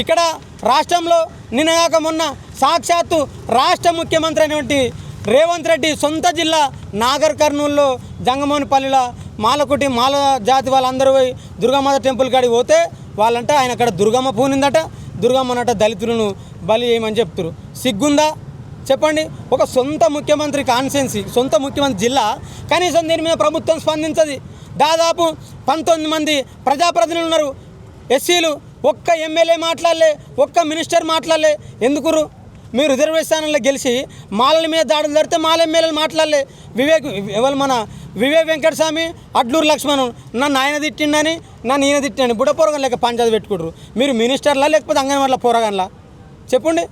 ఇక్కడ రాష్ట్రంలో నిన్నగాక మొన్న సాక్షాత్తు రాష్ట్ర ముఖ్యమంత్రి అయినటువంటి రేవంత్ రెడ్డి సొంత జిల్లా నాగర్ కర్నూల్లో జంగమోనిపల్లిలో మాలకుటి మాల జాతి వాళ్ళందరూ పోయి దుర్గమాత టెంపుల్ కాడికి పోతే వాళ్ళంటే ఆయన అక్కడ దుర్గమ్మ పూనిందట దుర్గమ్మనట దళితులను బలి చేయమని చెప్తారు. సిగ్గుందా? చెప్పండి. ఒక సొంత ముఖ్యమంత్రి కాన్సెన్సీ సొంత ముఖ్యమంత్రి జిల్లా కనీసం దీని మీద ప్రభుత్వం స్పందించదు. దాదాపు పంతొమ్మిది మంది ప్రజాప్రతినిధులు ఉన్నారు. ఎస్సీలు ఒక్క ఎమ్మెల్యే మాట్లాడలే ఒక్క మినిస్టర్ మాట్లాడలే. ఎందుకురు? మీరు రిజర్వేషన్లో గెలిచి మాలల మీద దాడులు జరిగితే మాల ఎమ్మెల్యేలు మాట్లాడలే. వివేక్ ఎవరు మన వివేక్ వెంకటస్వామి అడ్లూరు లక్ష్మణ్ నన్ను ఆయన తిట్టిండని నన్ను ఈయన తిట్టిండని బుడపోరగం లేక పంచాయతీ పెట్టుకుంటారు మీరు మినిస్టర్లా లేకపోతే అంగన్వాడల పోరగన్లా చెప్పండి.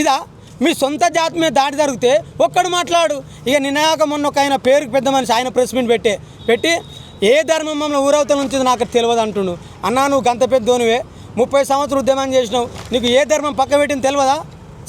ఇదా మీ సొంత జాతి మీద దాడి జరిగితే ఒక్కడు మాట్లాడు. ఇక నినాక మొన్న ఒక ఆయన పేరుకి పెద్ద మనిషి ఆయన ప్రెస్ మీట్ పెట్టే పెట్టి ఏ ధర్మం మమ్మల్ని ఊరవతల నుంచి నాకు తెలియదు అంటుండు. అన్నా నువ్వు గంత పెద్దోనివే. ముప్పై సంవత్సరాలు ఉద్యమం చేసినావు. నీకు ఏ ధర్మం పక్క పెట్టింది తెలియదా?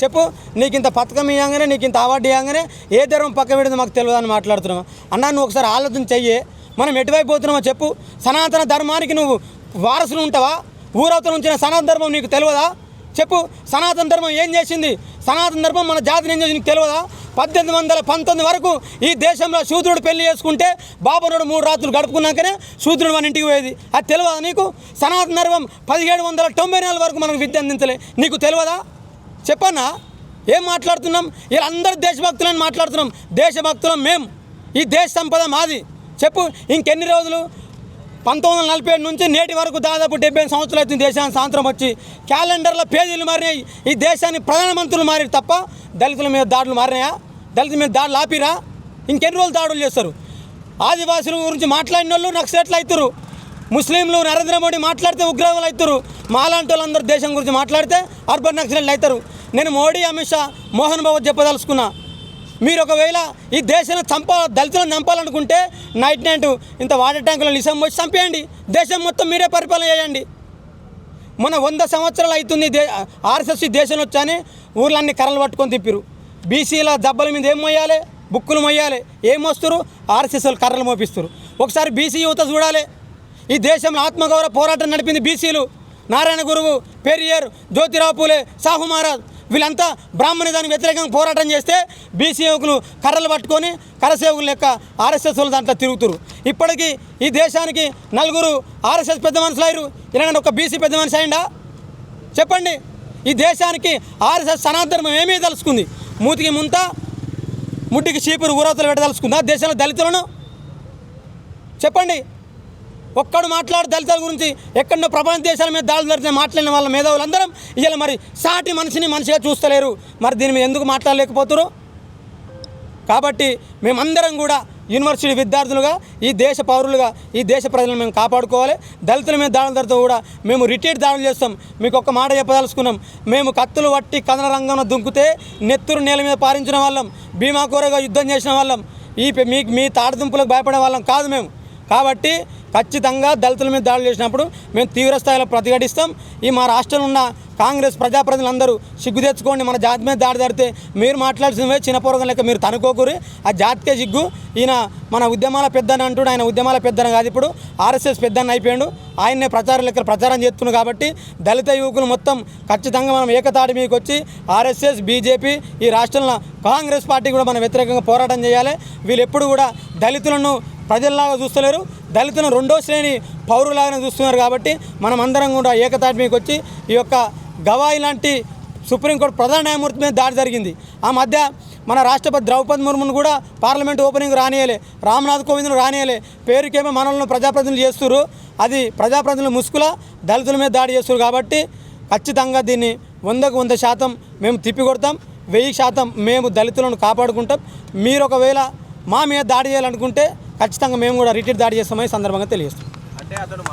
చెప్పు. నీకు ఇంత పథకం ఇవ్వగానే నీకు ఇంత అవార్డు ఇవ్వగానే ఏ ధర్మం పక్క పెట్టిందో మాకు తెలియదు అని మాట్లాడుతున్నావు. అన్నా నువ్వు ఒకసారి ఆలోచన చెయ్యి. మనం ఎటువైపు పోతున్నామో చెప్పు. సనాతన ధర్మానికి నువ్వు వారసులు ఉంటావా? ఊరవతల ఉంచిన సనాతన ధర్మం నీకు తెలియదా? చెప్పు. సనాతన ధర్మం ఏం చేసింది? సనాతన ధర్మం మన జాతిని ఏం చేసింది నీకు తెలియదా? పద్దెనిమిది వందల పంతొమ్మిది వరకు ఈ దేశంలో శూద్రుడు పెళ్ళి చేసుకుంటే బాబునుడు మూడు రాత్రులు గడుపుకున్నాకనే శూద్రుడు మన ఇంటికి పోయేది. అది తెలియదా నీకు? సనాతన ధర్మం పదిహేడు వందల తొంభై నాలుగు వరకు మనకు విద్య అందించలే. నీకు తెలియదా చెప్పన్నా? ఏం మాట్లాడుతున్నాం? వీళ్ళందరూ దేశభక్తులని మాట్లాడుతున్నాం. దేశభక్తులం మేం. ఈ దేశ సంపద మాది. చెప్పు ఇంకెన్ని రోజులు? పంతొమ్మిది వందల నలభై ఏడు నుంచి నేటి వరకు దాదాపు డెబ్బై సంవత్సరాలు అవుతుంది. దేశానికి సాయంత్రం వచ్చి క్యాలెండర్లో పేజీలు మారినాయి. ఈ దేశాన్ని ప్రధానమంత్రులు మారి తప్ప దళితుల మీద దాడులు మారినాయా? దళితుల మీద దాడులు ఆపిరా? ఇంకెన్ని రోజులు దాడులు చేస్తారు? ఆదివాసుల గురించి మాట్లాడిన వాళ్ళు నక్సలెట్లు అవుతారు ముస్లింలు నరేంద్ర మోడీ మాట్లాడితే ఉగ్రవాదులు అవుతారు మాలాంటి వాళ్ళందరూ దేశం గురించి మాట్లాడితే అర్బన్ నక్సలెట్లు అవుతారు. నేను మోడీ అమిత్ షా మోహన్ బాబు చెప్పదలుచుకున్నా. మీరు ఒకవేళ ఈ దేశాన్ని చంప దళితులను చంపాలనుకుంటే నైట్ నైట్ ఇంత వాటర్ ట్యాంకులో నిజం వచ్చి చంపేయండి. దేశం మొత్తం మీరే పరిపాలన చేయండి. మన వంద సంవత్సరాలు అవుతుంది దే ఆర్ఎస్ఎస్ ఈ దేశం వచ్చాని ఊర్లన్నీ కర్రలు పట్టుకొని తిప్పిరు బీసీల దెబ్బల మీద ఏం మొయ్యాలి? బుక్కులు మొయ్యాలి. ఏం మోస్తారు ఆర్ఎస్ఎస్ వాళ్ళు కర్రలు మోపిస్తారు ఒకసారి బీసీ యువత చూడాలి. ఈ దేశంలో ఆత్మగౌరవ పోరాటం నడిపింది బీసీలు. నారాయణ గురువు పెరియర్ జ్యోతిరావు పూలే సాహు మహారాజ్. వీళ్ళంతా బ్రాహ్మణ దానికి వ్యతిరేకంగా పోరాటం చేస్తే బీసీ యువకులు కర్రలు పట్టుకొని కరసేవకుల లెక్క ఆర్ఎస్ఎస్ దాంట్లో తిరుగుతురు. ఇప్పటికీ ఈ దేశానికి నలుగురు ఆర్ఎస్ఎస్ పెద్ద మనుషులు అయ్యారు. ఇలాగంటే ఒక బీసీ పెద్ద మనిషి అయిందా చెప్పండి. ఈ దేశానికి ఆర్ఎస్ఎస్ సనాతనం ఏమీ తలుసుకుంది మూతికి ముంత ముట్టికి చీపురు ఊరవతలు పెట్టదలుచుకుందా దేశంలో దళితులను? చెప్పండి. ఒక్కడు మాట్లాడు దళితుల గురించి ఎక్కడో ప్రపంచ దేశాల మీద దాడులు జరిగిన మాట్లాడిన వాళ్ళ మేధావులందరం ఇవాళ మరి సాటి మనిషిని మనిషిగా చూస్తలేరు. మరి దీని మీద ఎందుకు మాట్లాడలేకపోతురు? కాబట్టి మేమందరం కూడా యూనివర్సిటీ విద్యార్థులుగా ఈ దేశ పౌరులుగా ఈ దేశ ప్రజలను మేము కాపాడుకోవాలి. దళితుల మీద దాడుల జరుగుతూ కూడా మేము రిటైర్డ్ దాడులు చేస్తాం. మీకు ఒక మాట చెప్పదలుచుకున్నాం. మేము కత్తులు పట్టి కథన రంగంలో దుంకుతే నెత్తురు నేల మీద పారించిన వాళ్ళం భీమా కూరగా యుద్ధం చేసిన వాళ్ళం ఈ మీ మీ తాడదింపులకు భయపడే వాళ్ళం కాదు మేము. కాబట్టి ఖచ్చితంగా దళితుల మీద దాడులు చేసినప్పుడు మేము తీవ్రస్థాయిలో ప్రతిఘటిస్తాం. ఈ మా రాష్ట్రంలో ఉన్న కాంగ్రెస్ ప్రజాప్రతినిధులందరూ సిగ్గు తెచ్చుకోండి. మన జాతి మీద దాడి జరిగితే మీరు మాట్లాడుతున్నవే చిన్నపూర్వకం లెక్క మీరు తనుకోకూరి. ఆ జాతికే సిగ్గు. ఈయన మన ఉద్యమాల పెద్దన అంటుడు ఆయన ఉద్యమాల పెద్దని కాదు ఇప్పుడు. ఆర్ఎస్ఎస్ పెద్దని అయిపోయాడు. ఆయన్నే ప్రచార లెక్కలు ప్రచారం చేస్తున్నాడు కాబట్టి దళిత యువకులు మొత్తం ఖచ్చితంగా మనం ఏకతాటి మీకు వచ్చి ఆర్ఎస్ఎస్ బీజేపీ ఈ రాష్ట్రంలో కాంగ్రెస్ పార్టీ కూడా మనం వ్యతిరేకంగా పోరాటం చేయాలి. వీళ్ళు ఎప్పుడు కూడా దళితులను ప్రజల్లాగా చూస్తలేరు. దళితులను రెండో శ్రేణి పౌరులాగానే చూస్తున్నారు కాబట్టి మనం అందరం కూడా ఏకతాటిమీకి వచ్చి ఈ యొక్క గవాయి లాంటి సుప్రీంకోర్టు ప్రధాన న్యాయమూర్తి మీద దాడి జరిగింది. ఆ మధ్య మన రాష్ట్రపతి ద్రౌపది ముర్మును కూడా పార్లమెంట్ ఓపెనింగ్ రానియలే రామ్నాథ్ కోవింద్ను రానియలే పేరుకేమో మనల్ని ప్రజాప్రతినిధులు చేస్తున్నారు అది ప్రజాప్రతినిధుల ముసుగుల దళితుల మీద దాడి చేస్తున్నారు కాబట్టి ఖచ్చితంగా దీన్ని వందకు వంద శాతం మేము తిప్పికొడతాం. వెయ్యి శాతం మేము దళితులను కాపాడుకుంటాం. మీరు ఒకవేళ మా మీద దాడి చేయాలనుకుంటే ఖచ్చితంగా మేము కూడా రిటీట్ దాడి చేస్తామని సందర్భంగా తెలియజేస్తాం అంటే అతను